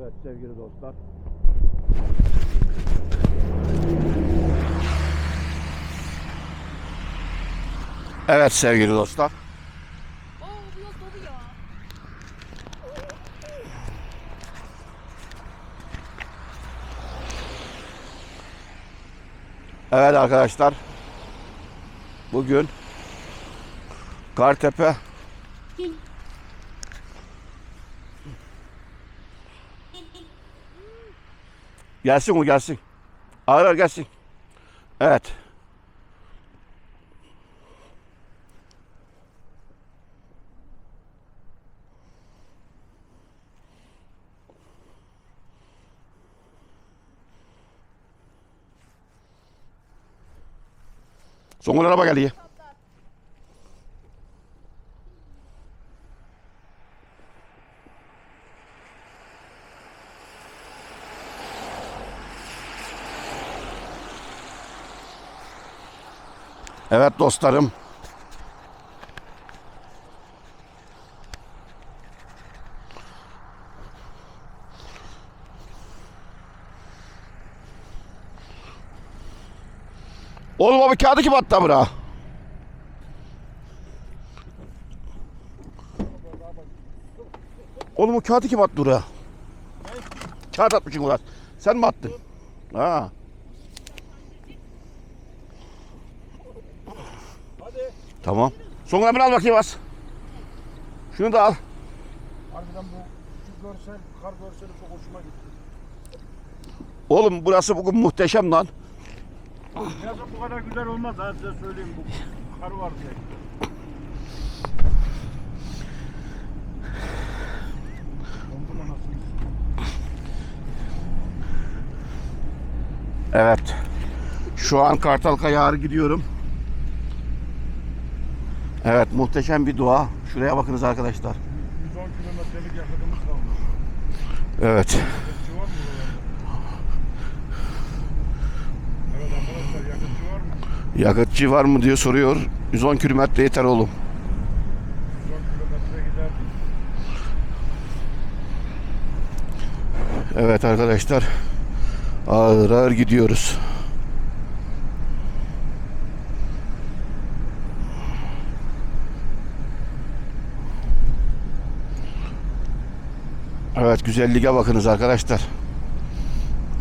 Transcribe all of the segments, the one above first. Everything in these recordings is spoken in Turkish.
Evet sevgili dostlar. Evet sevgili dostlar. Evet arkadaşlar. Bugün Kartepe Gelsin o gelsin. Ağır ağır gelsin. Evet. Songül araba geliyor. Evet dostlarım. Oğlum abi kağıdı kim attı bura? Oğlum o kağıdı kim attı buraya? Kağıt atmışsın ulan. Sen mi attın? Ha. Tamam. Sonra hemen al bakayım az. Şunu da al. Harbiden bu şu görsel, kar görseli çok hoşuma gitti. Oğlum burası bugün muhteşem lan. Yazın bu kadar güzel olmaz ha size söyleyeyim bu kar var diye. Evet. Şu an Kartal Kayağı gidiyorum. Evet muhteşem bir doğa. Şuraya bakınız arkadaşlar. 110 kilometrelik yakıtımız kalmış. Evet. Yakıtçı var mı diye soruyor. 110 kilometre yeter oğlum. 110 kilometre gider. Evet arkadaşlar. Ağır ağır gidiyoruz. Evet güzelliğe bakınız arkadaşlar.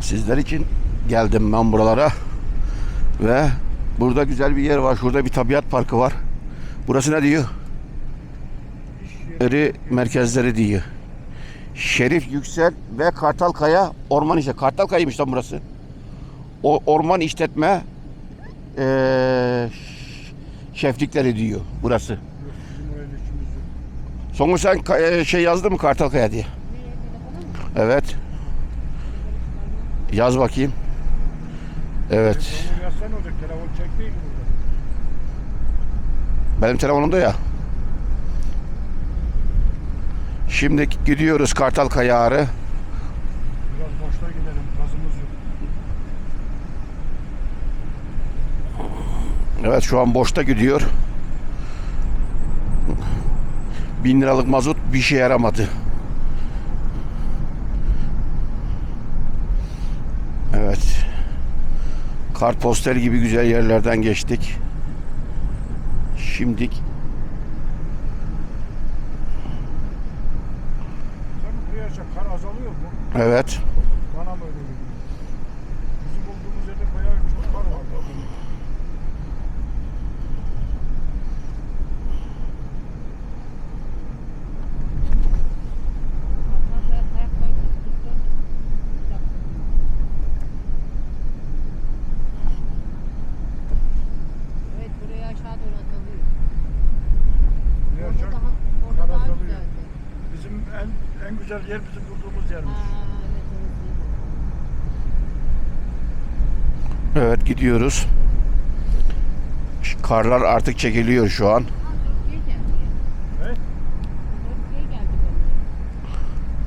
Sizler için geldim ben buralara. Ve burada güzel bir yer var. Şurada bir tabiat parkı var. Burası ne diyor? Eri merkezleri diyor. Şerif Yüksel ve Kartalkaya Orman İşletme. Kartalkaya'ymış lan burası. O orman işletme eee şeflikleri diyor burası. Sonra sen şey yazdın mı Kartalkaya diye? Evet. Yaz bakayım. Evet. Benim telefonumda ya. Şimdi gidiyoruz Kartal Kayağı. Biraz boşta gidelim gazımız yok. Evet şu an boşta gidiyor. Bin liralık mazot bir şey yaramadı. Evet. Kartpostal gibi güzel yerlerden geçtik. Şimdik kar azalıyor mu? evet Bana mı öyle geliyor? Bizim olduğumuz yerde bayağı çok kar var. Evet buraya aşağı doğru azalıyor. Buraya Orada çok daha, orada kar daha azalıyor. güzeldi. Bizim en en güzel yer bizim durduğumuz yermiş. Evet gidiyoruz. Karlar artık çekiliyor şu an.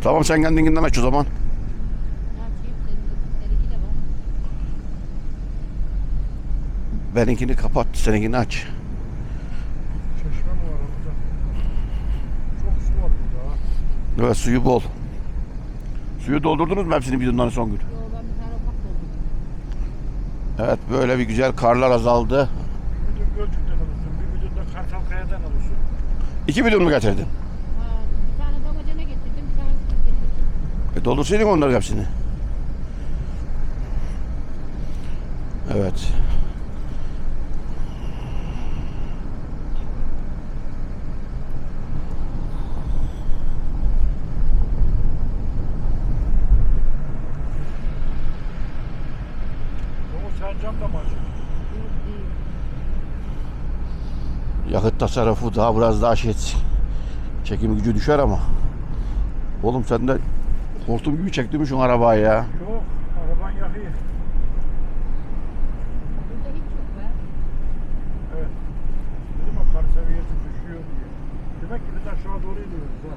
Tamam sen kendinden aç o zaman. Var. Benimkini kapat, seninkini aç. Çeşme mi var orada? Çok su var burada ha. Evet suyu bol. Suyu doldurdunuz mu hepsini bidondan son gün? Yo ben bir tane ufak doldurdum. Evet böyle bir güzel karlar azaldı. Bir bidon Gölcük'ten alırsın. Bir bidon da Kartalkaya'dan alırsın. İki bidon mu getirdin? Ha, bir tane damacana getirdim, bir tane süt getirdim. E doldursaydın onları hepsini. Evet. Doğu Sercan da mı açık? Yok değil. Yakıt tasarrufu daha biraz daha şey etsin. Çekim gücü düşer ama. Oğlum sen de hortum gibi çektin mi şu arabayı ya? Yok. Araban yakıyor. Burada hiç yok be. Evet. Dedim o kar seviyesi düşüyor diye. Demek ki biz aşağı doğru iniyoruz ha.